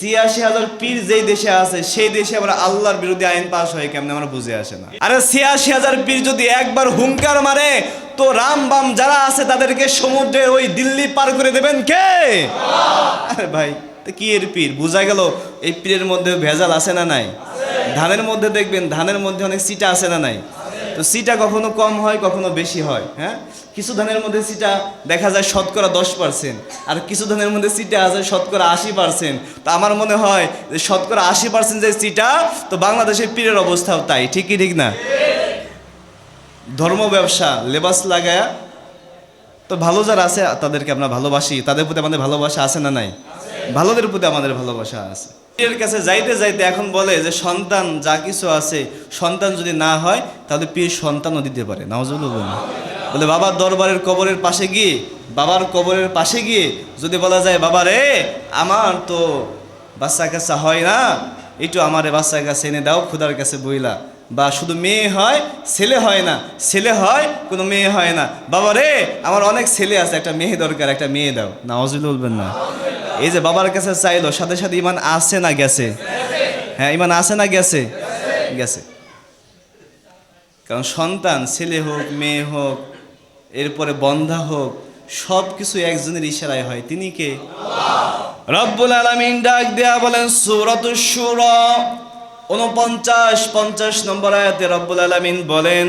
ছিয়াশি হাজার পীর যেই দেশে আছে, সেই দেশে আবার আল্লাহর বিরুদ্ধে আইন পাশ হয় কেমন আমার বুঝে আসে না। আরে ছিয়াশি হাজার পীর যদি একবার হুঙ্কার মারে, তো রাম বাম যারা আছে তাদেরকে সমুদ্রের ওই দিল্লি পার করে দেবেন কে? আরে ভাই কি এর পীর? বোঝা গেল এই পীরের মধ্যে ভেজাল আছে না নাই? ধানের মধ্যে দেখবেন, ধানের মধ্যে অনেক সিটা আছে না নাই? তো সিটা কখনো কম হয়, কখনো বেশি হয় হ্যাঁ? কিছু ধানের মধ্যে সিটা দেখা যায় শতকরা দশ পার্সেন্ট আর কিছু ধানের মধ্যে সিটা আছে শতকরা আশি পার্সেন্ট তো আমার মনে হয় যে শতকরা আশি পার্সেন্ট যে সিটা, তো বাংলাদেশের পীরের অবস্থাও তাই ঠিকই ঠিক না? ধর্ম ব্যবসা, লেবাস লাগায়া, তো ভালো যারা আছে তাদেরকে আমরা ভালোবাসি। তাদের প্রতি আমাদের ভালোবাসা আছে না নাই? ভালোদের প্রতি আমাদের ভালোবাসা আছে। পীরের কাছে যাইতে যাইতে এখন বলে যে, সন্তান, যা কিছু আছে, সন্তান যদি না হয়, তাহলে পীর সন্তানও দিতে পারে। নাওজুল্লাহ বলে, বাবার দরবারের কবরের পাশে গিয়ে, বাবার কবরের পাশে গিয়ে যদি বলা যায়, বাবা রে, আমার তো বাচ্চা কাচ্চা হয় না, একটু আমার বাচ্চা কাছে এনে দাও খুদার কাছে বইলা। বা, শুধু মেয়ে হয়, ছেলে হয় না, ছেলে হয়, কোনো মেয়ে হয় না। বাবা রে, আমার অনেক ছেলে আছে, একটা মেয়ে দরকার, একটা মেয়ে দাও। না অজুল বলবেন না। এই যে বাবার কাছে চাইলো, সাথে সাথে ইমান আসে না গেছে? হ্যাঁ ইমান আসে না গেছে? গেছে। কারণ সন্তান, ছেলে হোক, মেয়ে হোক, এরপরে বন্ধা হোক সব কিছু একজনের ইশারায় হয়। তিনি কে? রব্বুল আলামিন ডাক দেয়া বলেন সূরাত শুরা। উনপঞ্চাশ পঞ্চাশ নম্বর আয়াতে রব্বুল আলামিন বলেন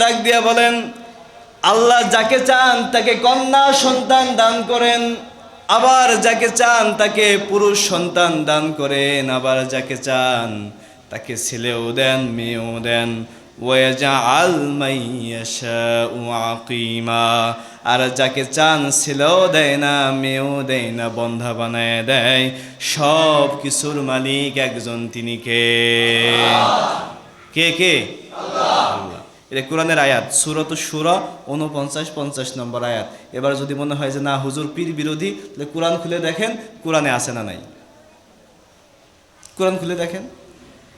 ডাক দিয়া বলেন, আল্লাহ যাকে চান তাকে কন্যা সন্তান দান করেন, আবার যাকে চান তাকে পুরুষ সন্তান দান করেন, আবার যাকে চান তাকে ছেলেও দেন, মেয়েও দেন। আর যাকে চান ছেলেও দেয় না, মেয়েও দেয় না, বন্ধা বানায় দেয়, সব কিছুর মালিক একজন তিনি কে? কে কে? আল্লাহ। এটা কোরআনের আয়াত, সুরত সুরা উনপঞ্চাশ পঞ্চাশ নম্বর আয়াত। এবার যদি মনে হয় যে না, হুজুর পীর বিরোধী, তাহলে কোরআন খুলে দেখেন, কোরআনে আছে না নাই। কোরআন খুলে দেখেন।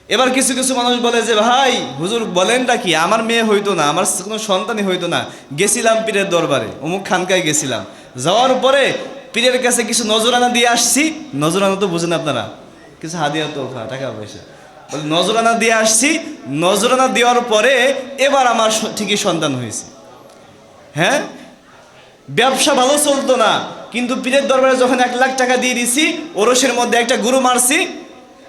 এবার কিছু কিছু মানুষ বলে যে, ভাই, হুজুর বলেনটা কি? আমার মেয়ে হইতো না, আমার কোনো সন্তানই হইতো না। গেছিলাম পীরের দরবারে, অমুক খানকায় গেছিলাম। যাওয়ার পরে পীরের কাছে কিছু নজরানা দিয়ে আসছি। নজরানা তো বুঝেন আপনারা, কিছু হাদিয়া তো টাকা পয়সা। বলে নজরানা দিয়ে আসছি। নজরানা দেওয়ার পরে এবার আমার ঠিকই সন্তান হয়েছে। হ্যাঁ? ব্যবসা ভালো চলতো না কিন্তু পীরের দরবারে যখন এক লাখ টাকা দিয়ে দিছি ওরসের মধ্যে একটা গরু মারছি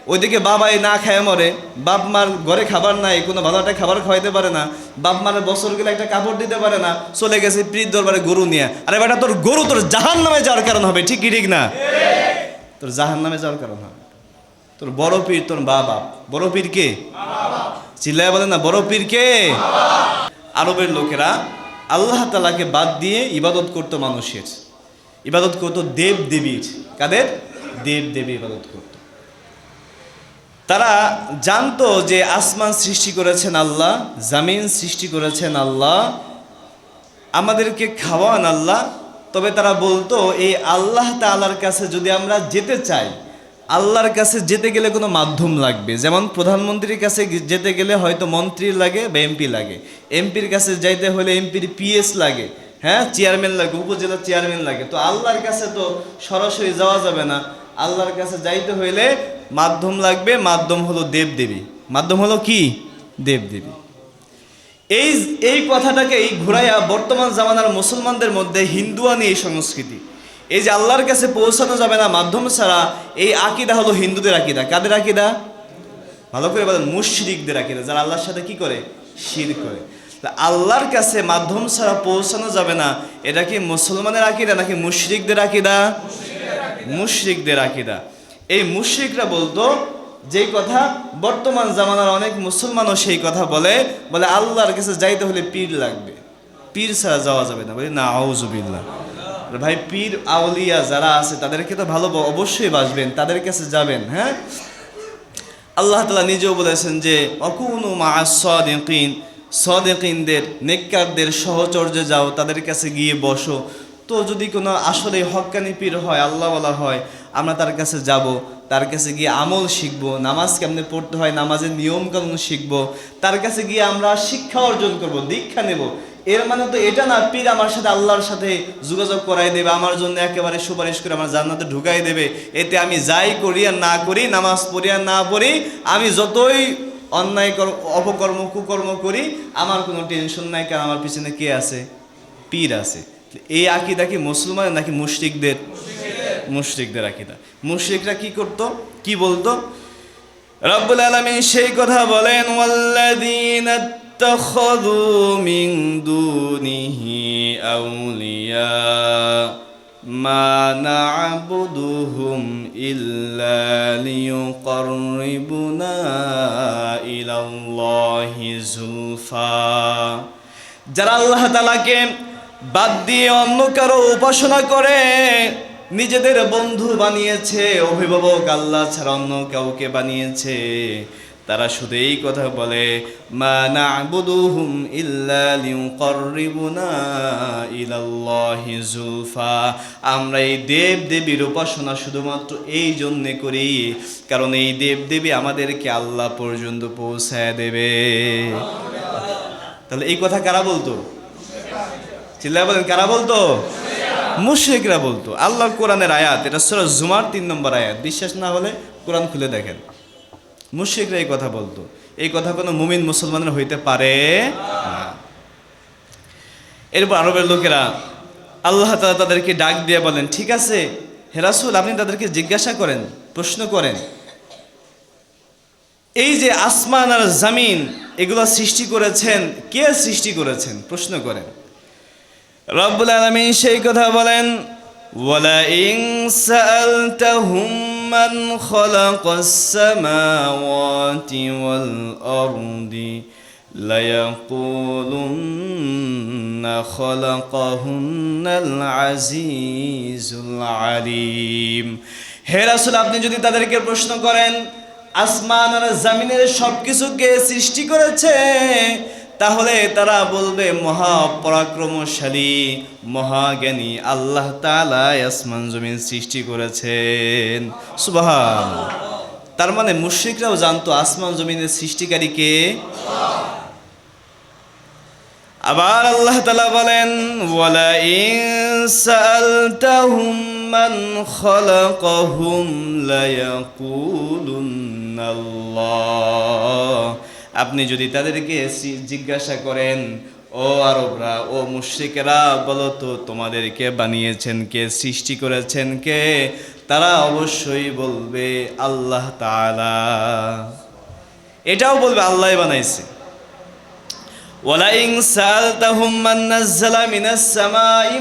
ওইদিকে বাবাই না খায় মরে। বাপ মার ঘরে খাবার নাই কোনো ভালো একটা খাবার খাওয়াইতে পারে না। বাপ মার বছর গেলে একটা কাপড় দিতে পারে না। চলে গেছে পীর দরবারে গরু নিয়ে। আরে বেটা তোর গরু তোর জাহান নামে যাওয়ার কারণ হবে ঠিক ঠিক না? তোর জাহান নামে যাওয়ার কারণ হবে। তোর বড় পীর তোর বাপ বড় পীর কে? চিল্লায় বলে না, বড় পীর কে? আরবের লোকেরা আল্লাহ তালাকে বাদ দিয়ে ইবাদত করতো মানুষের। ইবাদত করতো দেব দেবীর। কাদের? দেব দেবী ইবাদত করতো। তারা জানতো যে আসমান সৃষ্টি করেছেন আল্লাহ, জামিন সৃষ্টি করেছেন আল্লাহ, আমাদেরকে খাওয়ান আল্লাহ। তবে তারা বলতো, এই আল্লাহ তাআলার কাছে যদি আমরা যেতে চাই আল্লাহর কাছে যেতে গেলে কোনো মাধ্যম লাগবে। যেমন প্রধানমন্ত্রীর কাছে যেতে গেলে হয়তো মন্ত্রীর লাগে বা এমপি লাগে। এমপির কাছে যাইতে হলে এমপির পিএস লাগে। হ্যাঁ চেয়ারম্যান লাগে উপজেলার চেয়ারম্যান লাগে। তো আল্লাহর কাছে তো সরাসরি যাওয়া যাবে না। আল্লাহর কাছে যাইতে হইলে মাধ্যম লাগবে। মাধ্যম হলো দেবদেবী। মাধ্যম হলো কি? দেবদেবী। এই এই কথাটাকেই ঘুরাইয়া বর্তমান জামানার মুসলমানদের মধ্যে হিন্দুয়ানি এই সংস্কৃতি। এই যে আল্লাহর কাছে পৌঁছানো যাবে না মাধ্যম ছাড়া, এই আকিদা হলো হিন্দুদের আকিদা। কাদের আকিদা? ভালো করে বলেন, মুশরিকদের আকিদা, যারা আল্লাহর সাথে কি করে? শির করে। আল্লাহর কাছে মাধ্যম ছাড়া পৌঁছানো যাবে না, এটা কি মুসলমানের আকিদা নাকি মুশরিকদের আকিদা? মুশরিকদের আকিদা। এই মুশরিকরা বলতো, যেই কথা বর্তমান জামানার অনেক মুসলমানও সেই কথা বলে বলে আল্লাহর কাছে যাইতে হলে পীর লাগবে। পীর ছাড়া যাওয়া যাবে না। বলি, না আউজুবিল্লাহ ভাই পীর আউলিয়া যারা আছে, তাদেরকে তো ভালো অবশ্যই বাসবেন, তাদের কাছে যাবেন হ্যাঁ? আল্লাহ তালা নিজেও বলেছেন যে অকুনু মা সদিন সদেকিনদের, নেককারদের সহচর্যে যাও, তাদের কাছে গিয়ে বসো। তো যদি কোনো আসলে হক্কানি পীর হয়, আল্লাহওয়ালা হয়, আমরা তার কাছে যাব, তার কাছে গিয়ে আমল শিখব, নামাজ কেমনে পড়তে হয়, নামাজের নিয়ম কানুন শিখব, তার কাছে গিয়ে আমরা শিক্ষা অর্জন করব, দীক্ষা নেব। এর মানে তো এটা না, পীর আমার সাথে আল্লাহর সাথে যোগাযোগ করাই দেবে, আমার জন্য একেবারে সুপারিশ করে আমার জান্নাতে ঢুকাই দেবে। এতে আমি যাই করি আর না করি, নামাজ পড়ি আর না পড়ি, আমি যতই অন্যায় কর্ম অপকর্ম, কুকর্ম করি, আমার কোনো টেনশন নাই, কারণ আমার পিছনে কে আছে? পীর আছে। এই আকিদা কি মুসলমান নাকি মুশরিকদের? মুশরিকদের আকিদা। মুশরিকরা কি করতো? কি বলতো? রব্বুল আলামিন সেই কথা বলেন ওয়াল্লাযীনা ইত্তাখাযু মিন দুনিহি আউলিয়া মা না'বুদুহুম ইল্লা লিয়ুকাররিবুনা ইলাল্লাহি যুলফা যারা আল্লাহ তাআলাকে বাদ দিয়ে অন্য কারও উপাসনা করে, নিজেদের বন্ধু বানিয়েছে, অভিভাবক আল্লাহ ছাড়া অন্য কাউকে বানিয়েছে। তারা শুধু এই কথা বলে আমরা এই দেব দেবীর উপাসনা শুধুমাত্র এই জন্য করি, কারণ এই দেব দেবী আমাদেরকে আল্লাহ পর্যন্ত পৌঁছায় দেবে। তাহলে এই কথা কারা বলতো? চিল্লা বলেন, কারা বলতো? মুশরিকরা বলতো। আল্লাহ কোরআনের আয়াত, এটা সূরা জুমার তিন নম্বর আয়াত। বিশ্বাস না হলে কোরআন খুলে দেখেন। মুশরিকরা এই কথা বলতো। এই কথা কোনো মুমিন মুসলমানের হইতে পারে এরপর আরবের লোকেরা আল্লাহ তাআলা তাদেরকে ডাক দিয়ে বলেন, ঠিক আছে হেরাসুল আপনি তাদেরকে জিজ্ঞাসা করেন, প্রশ্ন করেন। এই যে আসমান আর জামিন, এগুলো সৃষ্টি করেছেন, কে সৃষ্টি করেছেন? প্রশ্ন করেন। রব্বুল আলামিন সেই কথা বলেন ওয়ালা ইন সাআলতাহুম খালাকাস সামাওয়াতি ওয়াল আরদি লায়াকুলুন্না খালাকাহুন্নাল আজিজুল আলিম। হে রাসূল, আপনি যদি তাদেরকে প্রশ্ন করেন, আসমান আর জামিনের সব কিছুকে সৃষ্টি করেছে তাহলে তারা বলবে, মহা মহাপরাক্রমশালী মহাজ্ঞানী আল্লাহ তাআলা আসমান জমিন সৃষ্টি করেছেন। সুবহান। তার মানে মুশরিকরাও জানতো আসমান জমিনের সৃষ্টিকারী কে? আবার আল্লাহ তালা বলেন ওয়ালা ইন সাআলতাহুম মান খালাকাহুম লায়াকুলুন্নাল্লাহ। আপনি যদি তাদেরকে জিজ্ঞাসা করেন, ও আরবরা, ও মুশরিকেরা, বলো তো তোমাদেরকে বানিয়েছেন কে, সৃষ্টি করেছেন কে? তারা অবশ্যই বলবে, আল্লাহ তাআলা। এটাও বলবে আল্লাহ বানাইছে। ওয়ালাইন সালতাহুম মান নাযালা মিনাস সামাই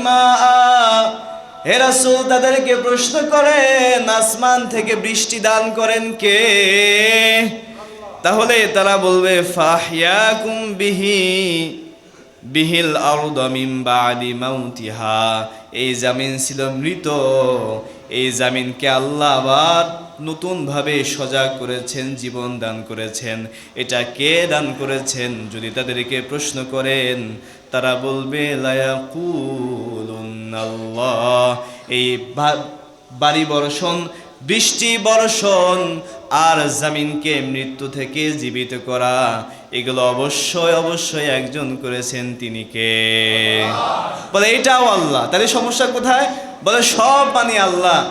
হে রাসূল, তাদেরকে প্রশ্ন করেন, আসমান থেকে বৃষ্টি দান করেন কে? তাহলে তারা বলবে বিহিল এই জামিন ছিল মৃত। এই জামিনকে আল্লাহ আবার নতুনভাবে সজাগ করেছেন, জীবন দান করেছেন। এটা কে দান করেছেন, যদি তাদেরকে প্রশ্ন করেন, তারা বলবে, লায়াকুলুন্নাল্লাহ। এই বাড়ি বর্ষণ বৃষ্টি, বর্ষণ আর জামিনকে মৃত্যু থেকে জীবিত করা, এগুলো অবশ্যই অবশ্যই একজন করেছেন তিনি কে? বলে, এটাও আল্লাহ। তাহলে সমস্যা কোথায়? বলে, সব বানি আল্লাহ।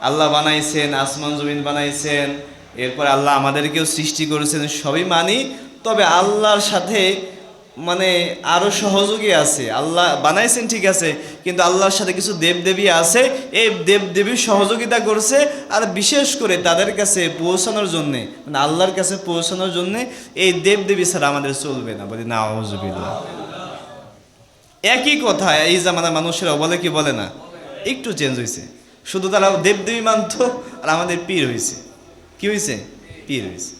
আল্লাহ বানাইছেন, আসমান জমিন বানাইছেন, এরপর আল্লাহ আমাদেরকেও সৃষ্টি করেছেন, সবই মানি। তবে আল্লাহর সাথে মানে আরও সহযোগী আছে। আল্লাহ বানাইছেন ঠিক আছে, কিন্তু আল্লাহর সাথে কিছু দেবদেবী আছে। এই দেবদেবী সহযোগিতা করছে, আর বিশেষ করে তাদের কাছে পৌঁছানোর জন্য মানে আল্লাহর কাছে পৌঁছানোর জন্য এই দেবদেবী ছাড়া আমাদের চলবে না, বলি না আউজুবিল্লাহ একই কথা, এই জামানা মানুষেরা বলে কি বলে না? একটু চেঞ্জ হয়েছে শুধু তারা দেবদেবী মানত, আর আমাদের পীর হয়েছে কি হয়েছে পীর হয়েছে